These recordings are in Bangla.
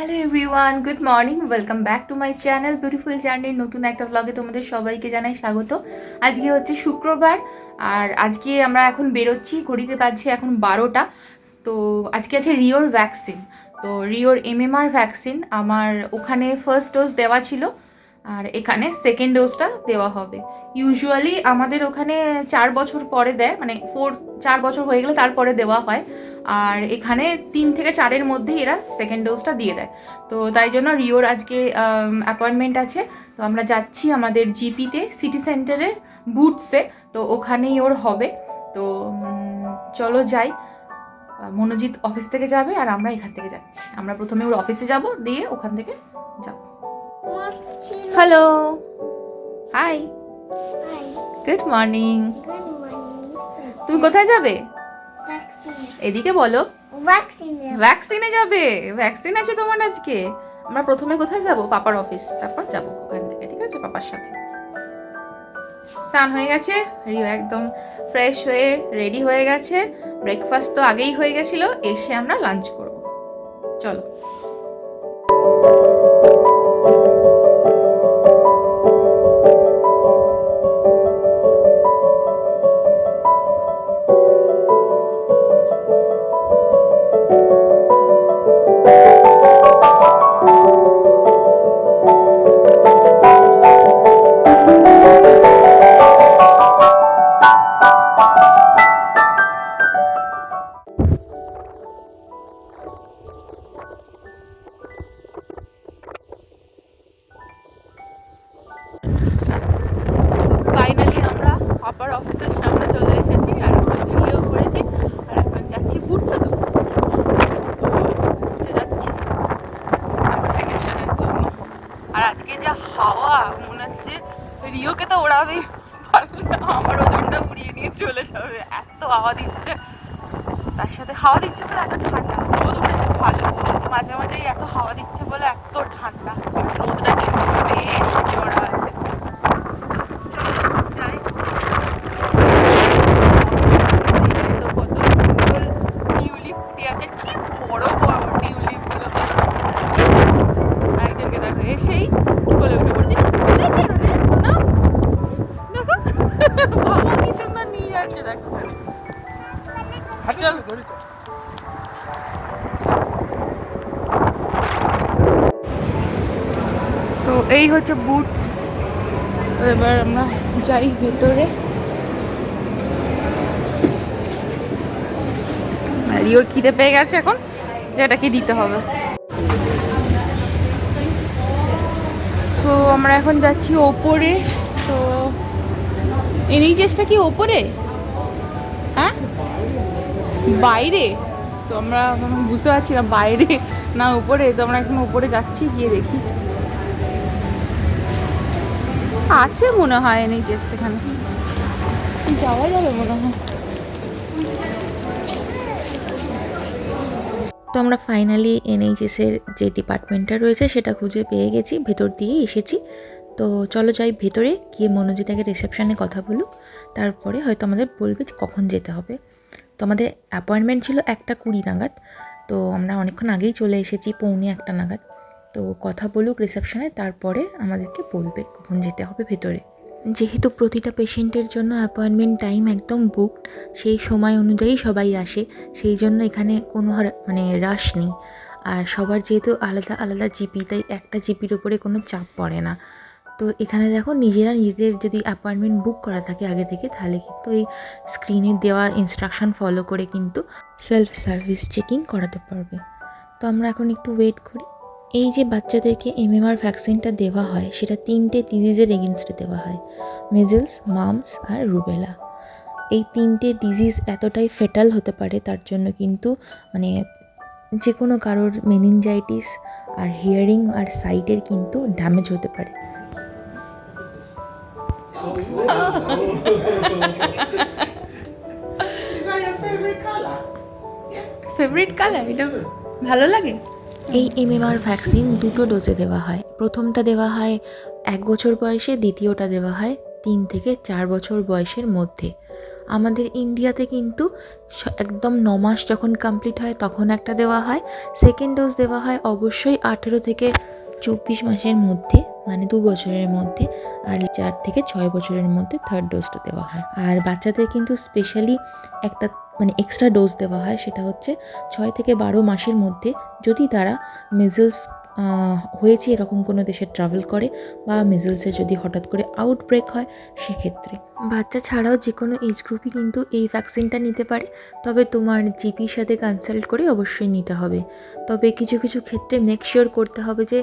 Hello everyone good morning welcome back to my channel beautiful জার্নির নতুন একটা ব্লগে তোমাদের সবাইকে জানাই স্বাগত। আজকে হচ্ছে শুক্রবার, আর আজকে আমরা এখন বেরোচ্ছি, ঘড়িতে বাজছে এখন বারোটা। তো আজকে আছে রিওর ভ্যাকসিন তো রিওর এমএমআর ভ্যাকসিন আমার ওখানে ফার্স্ট ডোজ দেওয়া ছিল, আর এখানে সেকেন্ড ডোজটা দেওয়া হবে। ইউজুয়ালি আমাদের ওখানে চার বছর পরে দেয় মানে ফোর চার বছর হয়ে গেলে তারপরে দেওয়া হয়। আর এখানে তিন থেকে চারের মধ্যেই এরা সেকেন্ড ডোজটা দিয়ে দেয়। তো তাই জন্য রিওর আজকে অ্যাপয়েন্টমেন্ট আছে। তো আমরা যাচ্ছি আমাদের জিপিতে সিটি সেন্টারে বুটসে তো ওখানেই ওর হবে। তো চলো যাই। মনোজিৎ অফিস থেকে যাবে আর আমরা এখান থেকে যাচ্ছি। আমরা প্রথমে ওর অফিসে যাব দিয়ে ওখান থেকে যাব। হ্যালো। হাই গুড মর্নিং তুমি কোথায় যাবে? এদিকে বলো। ভ্যাকসিনে যাবে। ভ্যাকসিন আছে তোমার আজকে। আমরা প্রথমে কোথায় যাব? পাপার অফিস তারপর যাব ওখান থেকে ঠিক আছে? পাপার সাথে। স্নান হয়ে গেছে। রিও একদম ফ্রেশ হয়ে রেডি হয়ে গেছে। ব্রেকফাস্ট তো আগেই হয়ে গেছিল। এসে আমরা লাঞ্চ করব। চলো। হাওয়া দিচ্ছে। তার সাথে হাওয়া দিচ্ছে বলে এত ঠান্ডা। রোদ উঠেছে, ভালো। মাঝে মাঝেই এত হাওয়া দিচ্ছে বলে এত ঠান্ডা। রোদটা কিন্তু বেশ হচ্ছে বুটস এবার আমরা যাই ভেতরে। ইওর খিদে পেয়ে গেছে এখন যেটাকে দিতে হবে। তো আমরা এখন যাচ্ছি ওপরে। তো এনএইচএসটা কি ওপরে? হ্যাঁ? বাইরে? তো আমরা বুঝতে পারছি না বাইরে না উপরে। তো আমরা এখন উপরে যাচ্ছি, গিয়ে দেখি। আছে মনে হয় এনএইচএস সেখানে। যাওয়া যাবে মনে হয়। তো আমরা ফাইনালি এনএইচএসের যে ডিপার্টমেন্টটা রয়েছে, সেটা খুঁজে পেয়ে গেছি, ভেতর দিয়ে এসেছি। তো চলো যাই ভেতরে, গিয়ে মনোজিতাকে রিসেপশানে কথা বলুক। তারপরে হয়তো আমাদের বলবে যে কখন যেতে হবে। তো আমাদের অ্যাপয়েন্টমেন্ট ছিল একটা কুড়ি নাগাদ। তো আমরা অনেকক্ষণ আগেই চলে এসেছি, পৌনে একটা নাগাদ। তো কথা বলুক রিসেপশনে তারপরে আমাদেরকে বলবে, কখন যেতে হবে ভেতরে। যেহেতু প্রতিটা পেশেন্টের জন্য অ্যাপয়েন্টমেন্ট টাইম একদম বুকড সেই সময় অনুযায়ী সবাই আসে, সেই জন্য এখানে কোনো মানে রাশ নেই। আর সবার যেহেতু আলাদা আলাদা জিপি তাই একটা জিপির ওপরে কোনো চাপ পড়ে না। তো এখানে দেখো, নিজেরা নিজেদের যদি অ্যাপয়েন্টমেন্ট বুক করা থাকে আগে থেকে, তাহলে কিন্তু এই স্ক্রিনে দেওয়া ইনস্ট্রাকশন ফলো করে কিন্তু সেলফ সার্ভিস চেকিং করাতে পারবে। তো আমরা এখন একটু ওয়েট করি। এই যে বাচ্চাদেরকে এমএমআর ভ্যাকসিনটা দেওয়া হয় সেটা তিনটে ডিজিজের এগেনস্টে দেওয়া হয় মেজেলস মামস আর রুবেলা এই তিনটে ডিজিজ এতটাই ফেটাল হতে পারে তার জন্য কিন্তু মানে যে কোনো কারোর মেনিনজাইটিস আর হিয়ারিং আর সাইটের কিন্তু ড্যামেজ হতে পারে? ফেভারিট কালার এটা ভালো লাগে? এই এমএমআর ভ্যাকসিন দুটো ডোজে দেওয়া হয়। প্রথমটা দেওয়া হয় এক বছর বয়সে, দ্বিতীয়টা দেওয়া হয় তিন থেকে চার বছর বয়সের মধ্যে। আমাদের ইন্ডিয়াতে কিন্তু একদম ন মাস যখন কমপ্লিট হয় তখন একটা দেওয়া হয়। সেকেন্ড ডোজ দেওয়া হয় অবশ্যই আঠেরো থেকে চব্বিশ মাসের মধ্যে মানে দু বছরের মধ্যে আর চার থেকে ছয় বছরের মধ্যে থার্ড ডোজটা দেওয়া হয়। আর বাচ্চাদের কিন্তু স্পেশালি একটা এক্সট্রা ডোজ দেওয়া হয় সেটা হচ্ছে ছয় থেকে বারো মাসের মধ্যে যদি তারা মিজলস হয়েছে এরকম কোনো দেশে ট্রাভেল করে বা মিজলসে যদি হঠাৎ করে আউটব্রেক হয় সেক্ষেত্রে। বাচ্চা ছাড়াও যে কোনো এজ গ্রুপই কিন্তু এই ভ্যাকসিনটা নিতে পারে, তবে তোমার জিপির সাথে কনসাল্ট করে অবশ্যই নিতে হবে। তবে কিছু কিছু ক্ষেত্রে মেক শিওর করতে হবে যে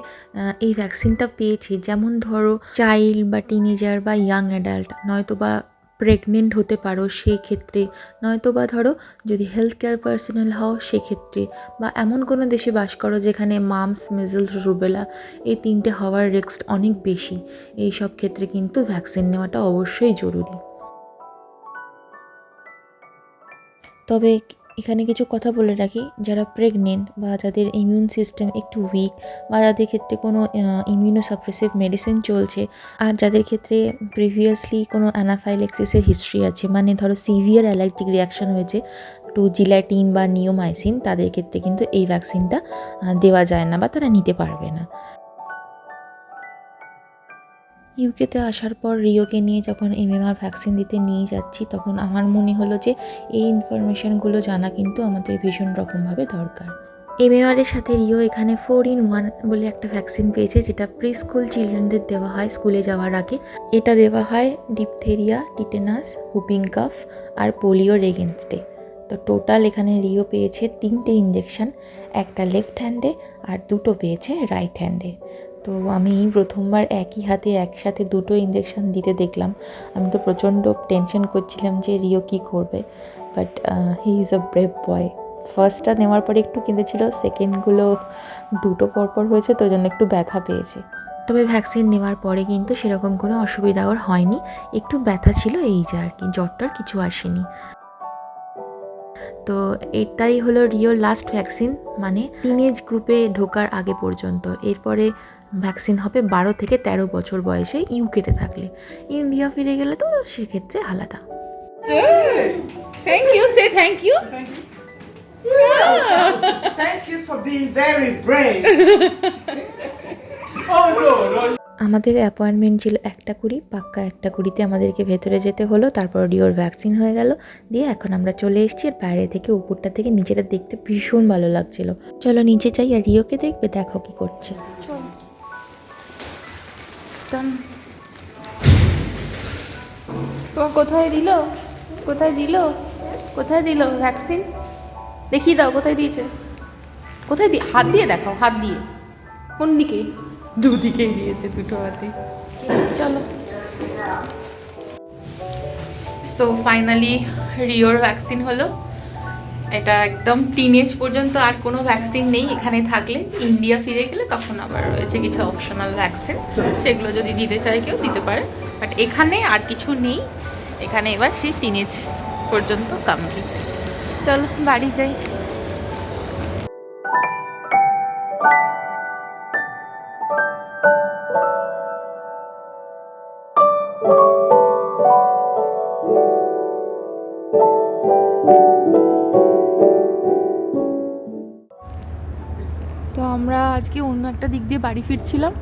এই ভ্যাকসিনটা পেয়েছি। যেমন ধরো চাইল্ড বা টিনেজার বা ইয়াং অ্যাডাল্ট নয়তো বা প্রেগনেন্ট হতে পারো, সেই ক্ষেত্রে নয়তো বা ধরো যদি হেলথ কেয়ার পার্সোনাল হও সেক্ষেত্রে বা এমন কোনো দেশে বাস করো যেখানে মামস মেজেলস রুবেলা এই তিনটে হওয়ার রিস্ক অনেক বেশি। এই সব ক্ষেত্রে কিন্তু ভ্যাকসিন নেওয়াটা অবশ্যই জরুরি। তবে এখানে কিছু কথা বলে রাখি, যারা প্রেগনেন্ট বা যাদের ইমিউন সিস্টেম একটু উইক বা যাদের ক্ষেত্রে কোনো ইমিউনো সাপ্রেসিভ মেডিসিন চলছে আর যাদের ক্ষেত্রে প্রিভিয়াসলি কোনো অ্যানাফাইলেক্সিসের হিস্ট্রি আছে মানে ধরো সিভিয়ার অ্যালার্জিক রিয়াকশন হয়েছে টু জিলাটিন বা নিওমাইসিন তাদের ক্ষেত্রে কিন্তু এই ভ্যাকসিনটা দেওয়া যায় না বা তারা নিতে পারবে না। ইউকেতে আসার পর রিওকে নিয়ে যখন এমএমআর ভ্যাকসিন দিতে নিয়ে যাচ্ছি, তখন আমার মনে হলো যে এই ইনফরমেশনগুলো জানা কিন্তু আমাদের ভীষণ রকমভাবে দরকার। এমএমআর এর সাথে রিও এখানে ফোর ইন ওয়ান বলে একটা ভ্যাকসিন পেয়েছে, যেটা প্রি স্কুল চিলড্রেনদের দেওয়া হয় স্কুলে যাওয়ার আগে। এটা দেওয়া হয় ডিপথেরিয়া, টিটেনাস, হুপিং কাফ আর পোলিওর এগেনস্টে তো টোটাল এখানে রিও পেয়েছে তিনটে ইঞ্জেকশন একটা লেফট হ্যান্ডে আর দুটো পেয়েছে রাইট হ্যান্ডে। তো আমি প্রথমবার একই হাতে একসাথে দুটো ইঞ্জেকশন দিতে দেখলাম। আমি তো প্রচণ্ড টেনশন করছিলাম যে রিও কী করবে। But he is a brave boy ফার্স্টটা নেওয়ার পরে একটু কেঁদেছিল সেকেন্ডগুলো দুটো পরপর হয়েছে, তো জন্য একটু ব্যথা পেয়েছে। তবে ভ্যাকসিন নেওয়ার পরে কিন্তু সেরকম কোনো অসুবিধা ওর হয়নি। একটু ব্যথা ছিল এই যে আর কি, জ্বরটার কিছু আসেনি। তো এটাই হলো রিও লাস্ট ভ্যাকসিন মানে টিনেজ গ্রুপে ঢোকার আগে পর্যন্ত। এরপরে ভ্যাকসিন হবে বারো থেকে তেরো বছর বয়সে ইউকেতে থাকলে। ইন্ডিয়া ফিরে গেলে তো সেক্ষেত্রে আলাদা। Thank you say thank you Thank you for being very brave. oh no, no. আমাদের অ্যাপয়েন্টমেন্ট ছিল একটা কুড়ি, পাক্কা একটা কুড়িতে আমাদেরকে ভেতরে যেতে হলো, তারপর রিওর ভ্যাকসিন হয়ে গেল। দিয়ে এখন আমরা চলে এসেছি আর বাইরে থেকে, উপরটা থেকে, নিচেটা দেখতে ভীষণ ভালো লাগছিল। চলো নিচে যাই আর রিওকে দেখবে, দেখো কি করছে। তোমার কোথায় দিল? কোথায় দিল? কোথায় দিল ভ্যাকসিন দেখিয়ে দাও, কোথায় দিয়েছে? কোথায় দিয়ে? হাত দিয়ে দেখাও, হাত দিয়ে। কোন দিকে? দুদিকেই দিয়েছে দুটো হাতে। চলো। সো ফাইনালি রিওর ভ্যাকসিন হলো। এটা একদম টিনেজ পর্যন্ত আর কোনো ভ্যাকসিন নেই, এখানে থাকলে। ইন্ডিয়া ফিরে গেলে তখন আবার রয়েছে কিছু অপশনাল ভ্যাকসিন সেগুলো যদি দিতে চায় কেউ, দিতে পারে। বাট এখানে আর কিছু নেই। এখানে এবার সেই টিনেজ পর্যন্ত কমপ্লিট চলো, বাড়ি যাই। একটা দিক দিয়ে বাড়ি ফিরছিলাম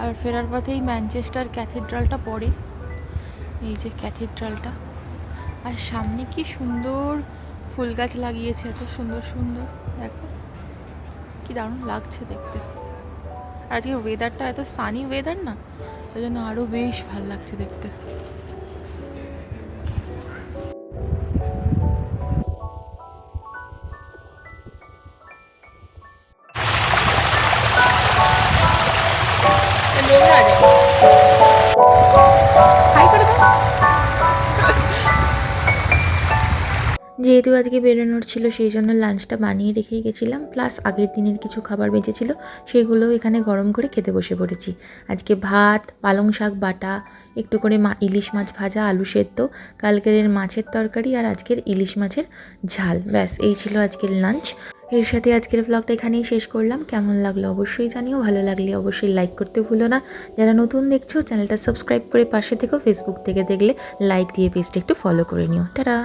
আর ফেরার পথে এই ম্যানচেস্টার ক্যাথেড্রালটা পড়ে। এই যে ক্যাথেড্রালটা। আর সামনে কি সুন্দর ফুল গাছ লাগিয়েছে, এত সুন্দর সুন্দর। দেখো, কি দারুণ লাগছে দেখতে। আর আজকে ওয়েদারটা এত সানি ওয়েদার না, ওই জন্য আরও বেশ ভালো লাগছে দেখতে। যেহেতু আজকে বেরোনোর ছিল, সেই জন্য লাঞ্চটা বানিয়ে রেখে গেছিলাম। প্লাস আগের দিনের কিছু খাবার বেঁচেছিল সেগুলোও এখানে গরম করে খেতে বসে পড়েছি। আজকে ভাত, পালং শাক, বাটা, একটু করে মা ইলিশ মাছ ভাজা, আলু সেদ্ধ, কালকের মাছের তরকারি আর আজকের ইলিশ মাছের ঝাল। ব্যাস, এই ছিল আজকের লাঞ্চ এর সাথে আজকের ব্লগটা এখানেই শেষ করলাম। কেমন লাগল অবশ্যই জানিও, ভালো লাগলে অবশ্যই লাইক করতে ভুলো না। যারা নতুন দেখছ, চ্যানেলটা সাবস্ক্রাইব করে পাশে থেকো ফেসবুক থেকে দেখলে লাইক দিয়ে পেজটা একটু ফলো করে নিও। টাটা!